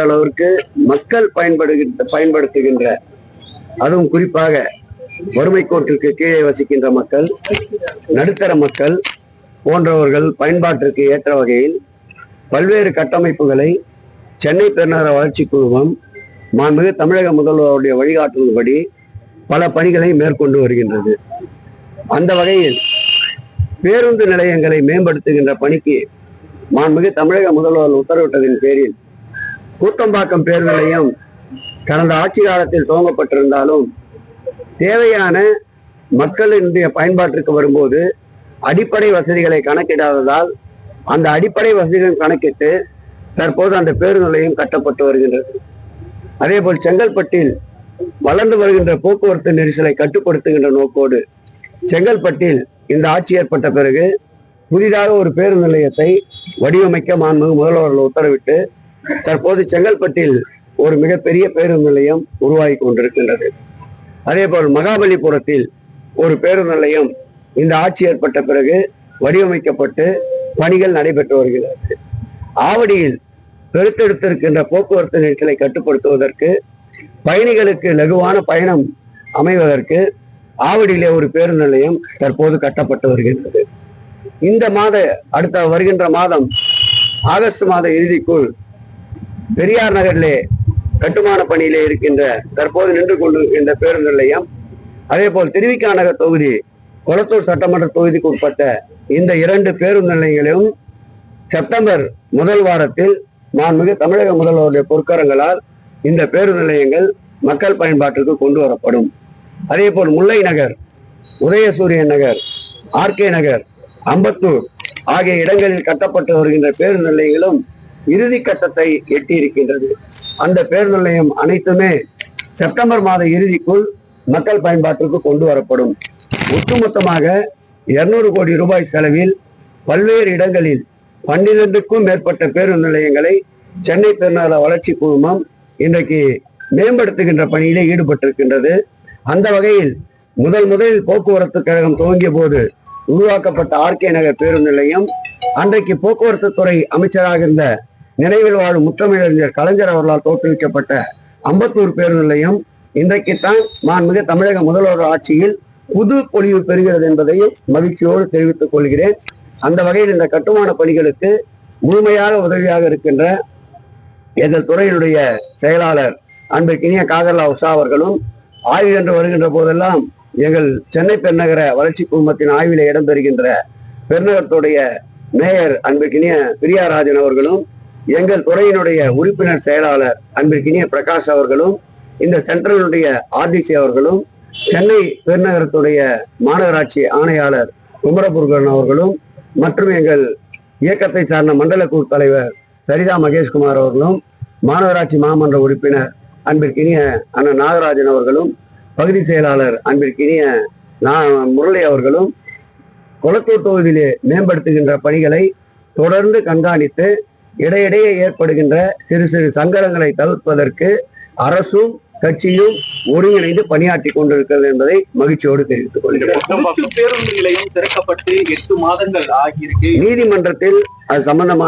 அளவிற்கு மக்கள் பயன்படுகின்ற பயன்படுத்துகின்ற அதுவும் குறிப்பாக வறுமை கோட்டிற்கு கீழே வசிக்கின்ற மக்கள் நடுத்தர மக்கள் போன்றவர்கள் பயன்பாட்டிற்கு ஏற்ற வகையில் பல்வேறு கட்டமைப்புகளை சென்னை பெருநகர வளர்ச்சி குழுமம் மாண்புமிகு தமிழக முதல்வருடைய வழிகாட்டுதல்படி பல பணிகளை மேற்கொண்டு வருகின்றது. அந்த வகையில் பேருந்து நிலையங்களை மேம்படுத்துகின்ற பணிக்கு மாண்புமிகு தமிழக முதல்வர் உத்தரவிட்டதின் பேரில் கூத்தம்பாக்கம் பேருந்து நிலையம் கடந்த ஆட்சி காலத்தில் துவங்கப்பட்டிருந்தாலும் தேவையான மக்களினுடைய பயன்பாட்டிற்கு வரும்போது அடிப்படை வசதிகளை கணக்கிடாததால் அந்த அடிப்படை வசதிகள் கணக்கிட்டு தற்போது அந்த பேருந்து நிலையம் கட்டப்பட்டு வருகின்றது. அதேபோல் செங்கல்பட்டில் வளர்ந்து வருகின்ற போக்குவரத்து நெரிசலை கட்டுப்படுத்துகின்ற நோக்கோடு செங்கல்பட்டில் இந்த ஆட்சி ஏற்பட்ட பிறகு புதிதாக ஒரு பேருந்து நிலையத்தை வடிவமைக்க மாண்பு முதல்வர்கள் உத்தரவிட்டு தற்போது செங்கல்பட்டில் ஒரு மிகப்பெரிய பேருந்து நிலையம் உருவாகி கொண்டிருக்கின்றது. அதேபோல் மகாபலிபுரத்தில் ஒரு பேருந்து நிலையம் இந்த ஆட்சி ஏற்பட்ட பிறகு வடிவமைக்கப்பட்டு பணிகள் நடைபெற்று வருகிறது. ஆவடியில் பெருத்தெடுத்திருக்கின்ற போக்குவரத்து நெரிசலை கட்டுப்படுத்துவதற்கு பயணிகளுக்கு லகுவான பயணம் அமைவதற்கு ஆவடியிலே ஒரு பேருந்து நிலையம் தற்போது கட்டப்பட்டு வருகின்றது. இந்த மாத அடுத்த வருகின்ற மாதம் ஆகஸ்ட் மாத இறுதிக்குள் பெரியார் நகரிலே கட்டுமான பணியிலே இருக்கின்ற தற்போது நின்று கொண்டிருக்கின்ற பேருந்து நிலையம் அதே போல் திருவிக்கா நகர் தொகுதி கொளத்தூர் சட்டமன்ற தொகுதிக்கு உட்பட்ட இந்த இரண்டு பேருந்து நிலையங்களையும் செப்டம்பர் முதல் வாரத்தில் மாண்புமிகு தமிழக முதல்வருடைய பொற்கரங்களால் இந்த பேருந்து நிலையங்கள் மக்கள் பயன்பாட்டிற்கு கொண்டு வரப்படும். அதே போல் முல்லை நகர் உதயசூரியன் நகர் ஆர்கே நகர் அம்பத்தூர் ஆகிய இடங்களில் கட்டப்பட்டு வருகின்ற பேருந்து நிலையங்களும் இறுதி கட்டத்தை எட்டியிருக்கின்றது. அந்த பேருந்து நிலையம் அனைத்துமே செப்டம்பர் மாத இறுதிக்குள் மக்கள் பயன்பாட்டிற்கு கொண்டு வரப்படும். ஒட்டுமொத்தமாக இருநூறு கோடி ரூபாய் செலவில் பல்வேறு இடங்களில் பன்னிரண்டுக்கும் மேற்பட்ட பேருந்து நிலையங்களை சென்னை பெருநகர வளர்ச்சி குழுமம் இன்றைக்கு மேம்படுத்துகின்ற பணியிலே ஈடுபட்டிருக்கின்றது. அந்த வகையில் முதல் முதலில் போக்குவரத்து கழகம் துவங்கிய போது உருவாக்கப்பட்ட ஆர்கே நகர் பேருந்து நிலையம் அன்றைக்கு போக்குவரத்து துறை அமைச்சராக இருந்த நினைவில் வாழும் முத்தமிழறிஞர் கலைஞர் அவர்களால் தோற்றுவிக்கப்பட்ட அம்பத்தூர் பேருந்து நிலையம் இன்றைக்குத்தான் மாண்புமிகு தமிழக முதல்வர் ஆட்சியில் புது பொலிவு பெறுகிறது என்பதையும் மகிழ்ச்சியோடு தெரிவித்துக் கொள்கிறேன். அந்த வகையில் இந்த கட்டுமான பணிகளுக்கு முழுமையாக உதவியாக இருக்கின்ற எங்கள் துறையினுடைய செயலாளர் அன்பிற்கினிய காதர்லா உஷா அவர்களும் ஆய்வு என்று வருகின்ற போதெல்லாம் எங்கள் சென்னை பெருநகர வளர்ச்சி குழுமத்தின் ஆய்வில் இடம்பெறுகின்ற பெருநகரத்துடைய மேயர் அன்பிற்கினிய பிரியாராஜன் அவர்களும் எங்கள் துறையினுடைய உறுப்பினர் செயலாளர் அன்பிற்கினிய பிரகாஷ் அவர்களும் இந்த சென்ட்ரலுடைய ஆர்டிசி அவர்களும் சென்னை பெருநகரத்துடைய மாநகராட்சி ஆணையாளர் குமரபுர்கன் அவர்களும் மற்றும் எங்கள் இயக்கத்தை சார்ந்த மண்டல குழு தலைவர் சரிதா மகேஷ்குமார் அவர்களும் மாநகராட்சி மாமன்ற உறுப்பினர் அன்பிற்கினிய அண்ணன் நாகராஜன் அவர்களும் பகுதி செயலாளர் அன்பிற்கினிய நா- முரளி அவர்களும் கொளத்தூர் தொகுதியிலே மேம்படுத்துகின்ற பணிகளை தொடர்ந்து கண்காணித்து இடையிடையே ஏற்படுகின்ற சிறு சிறு சங்கடங்களை தவிர்ப்பதற்கு அரசும் கட்சியும் ஒருங்கிணைந்து பணியாற்றி கொண்டிருக்கிறது என்பதை மகிழ்ச்சியோடு தெரிவித்துக் கொள்கிறேன். பேருந்து நிலையம் திறக்கப்பட்டு எட்டு மாதங்கள் ஆகியிருக்கு. நீதிமன்றத்தில் அது சம்பந்தமான